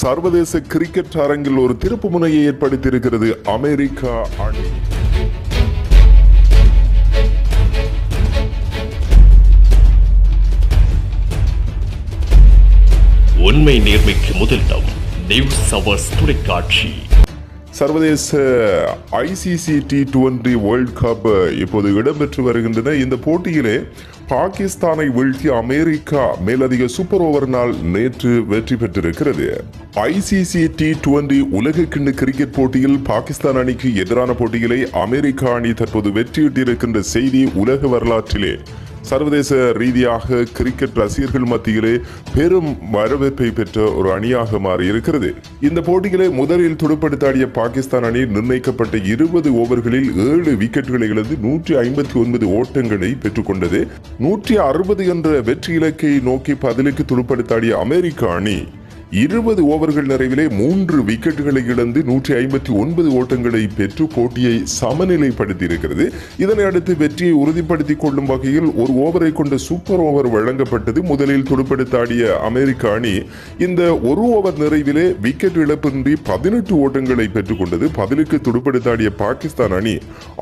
சர்வதேச கிரிக்கெட் அரங்கில் ஒரு திருப்பு முனையை ஏற்படுத்தியிருக்கிறது அமெரிக்கா அணி. உண்மை நேர்மைக்கு முதலிடம் நியூஸ் அவர்ஸ் தொலைக்காட்சி. சர்வதேச ICC T twenty world cup இப்போது இடம்பெற்று வருகின்றன. இந்த போட்டியிலே பாகிஸ்தானை வீழ்த்தி அமெரிக்கா மேலதிக சூப்பர் ஓவர் நாள் நேற்று வெற்றி பெற்றிருக்கிறது. ஐசிசி டி டுவெண்டி உலக கிண்ண கிரிக்கெட் போட்டியில் பாகிஸ்தான் அணிக்கு எதிரான போட்டியிலே அமெரிக்கா அணி தற்போது வெற்றியிட்டிருக்கின்ற செய்தி உலக வரலாற்றிலே. சர்வதேச ரீதியாக கிரிக்கெட் ரசிகர்கள் மத்தியிலே பெரும் வரவேற்பை பெற்ற ஒரு அணியாக மாறியிருக்கிறது. இந்த போட்டிகளை முதலில் துடுப்படுத்தாடிய பாகிஸ்தான் அணி நிர்ணயிக்கப்பட்ட இருபது ஓவர்களில் ஏழு விக்கெட்டுகளை இழந்து நூற்றி ஐம்பத்தி ஒன்பது ஓட்டங்களை பெற்றுக்கொண்டது. நூற்றி அறுபது என்ற வெற்றி இலக்கை நோக்கி பதிலுக்கு துடுப்படுத்தாடிய அமெரிக்க அணி இருபது ஓவர்கள் நிறைவிலே மூன்று விக்கெட்டுகளை இழந்து நூற்றி ஐம்பத்தி ஒன்பது ஓட்டங்களை பெற்று போட்டியை சமநிலைப்படுத்தி இருக்கிறது இதனை அடுத்து வெற்றியை உறுதிப்படுத்திக் கொள்ளும் வகையில் ஒரு ஓவரை கொண்ட சூப்பர் ஓவர் வழங்கப்பட்டது. முதலில் துடுப்படுத்தாடிய அமெரிக்க அணி இந்த ஒரு ஓவர் நிறைவிலே விக்கெட் இழப்பின்றி பதினெட்டு ஓட்டங்களை பெற்றுக்கொண்டது பதிலுக்கு துடுப்படுத்தாடிய பாகிஸ்தான் அணி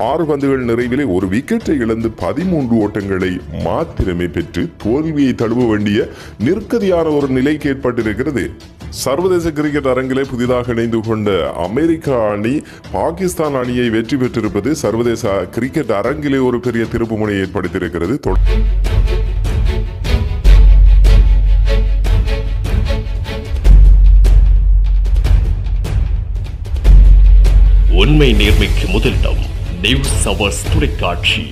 ஆறு பந்துகள் நிறைவிலே ஒரு விக்கெட்டை இழந்து பதிமூன்று ஓட்டங்களை மாத்திரமே பெற்று தோல்வியை தழுவ வேண்டிய நிற்கதியான ஒரு நிலைக்கு ஏற்பட்டிருக்கிறது. சர்வதேச கிரிக்கெட் அரங்கிலே புதிதாக இணைந்து கொண்ட அமெரிக்கா அணி பாகிஸ்தான் அணியை வெற்றி பெற்றிருப்பது சர்வதேச கிரிக்கெட் அரங்கிலே ஒரு பெரிய திருப்புமுனை ஏற்படுத்தியிருக்கிறது. உண்மை நேர்மைக்கு முதலிடம் நியூஸ் அவர்ஸ் தொலைக்காட்சி.